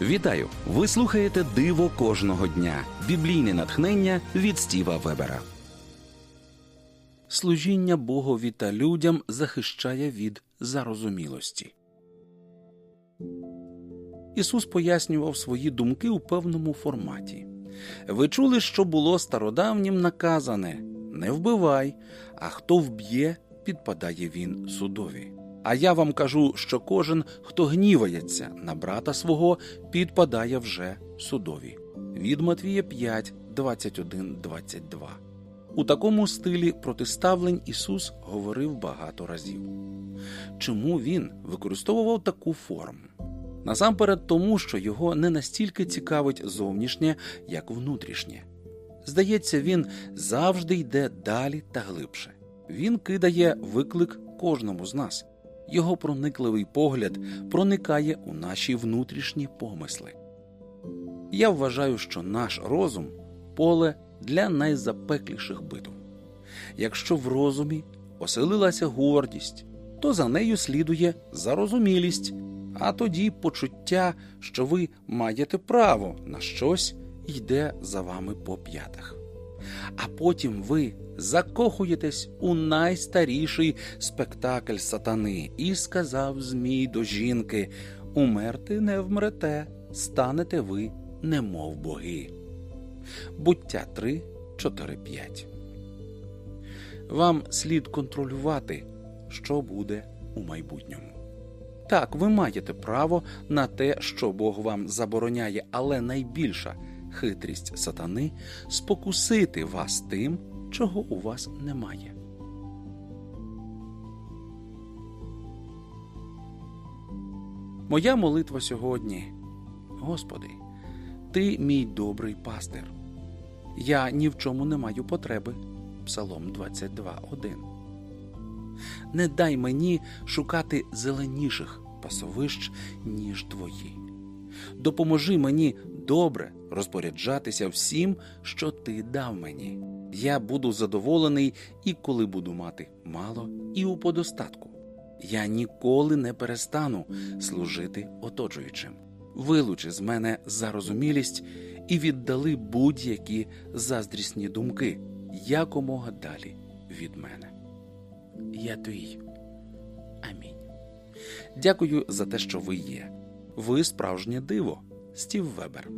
Вітаю! Ви слухаєте Диво кожного дня. Біблійне натхнення від Стіва Вебера. Служіння Богові та людям захищає від зарозумілості. Ісус пояснював свої думки у певному форматі. Ви чули, що було стародавнім наказане не вбивай, а хто вб'є, підпадає він судові. А я вам кажу, що кожен, хто гнівається на брата свого, підпадає вже судові. Від Матвія 5, 21, 22. У такому стилі протиставлень Ісус говорив багато разів. Чому він використовував таку форму? Насамперед тому, що його не настільки цікавить зовнішнє, як внутрішнє. Здається, він завжди йде далі та глибше. Він кидає виклик кожному з нас. Його проникливий погляд проникає у наші внутрішні помисли. Я вважаю, що наш розум поле для найзапекліших битв. Якщо в розумі оселилася гордість, то за нею слідує зарозумілість, а тоді почуття, що ви маєте право на щось йде за вами по п'ятах. А потім ви закохуєтесь у найстаріший спектакль сатани і сказав Змій до жінки Умерти не вмрете, станете ви, немов боги. Буття 3, 4, 5 Вам слід контролювати, що буде у майбутньому. Так, ви маєте право на те, що Бог вам забороняє, але найбільша хитрість сатани спокусити вас тим, чого у вас немає. Моя молитва сьогодні, Господи, Ти мій добрий пастир. Я ні в чому не маю потреби. Псалом 22.1 Не дай мені шукати зеленіших пасовищ, ніж твої. Допоможи мені добре розпоряджатися всім, що ти дав мені. Я буду задоволений і коли буду мати мало, і у подостатку. Я ніколи не перестану служити оточуючим. Вилучи з мене зарозумілість і віддали будь-які заздрісні думки якомога далі від мене. Я твій. Амінь. Дякую за те, що ви є. Ви справжнє диво. Стів Вебер.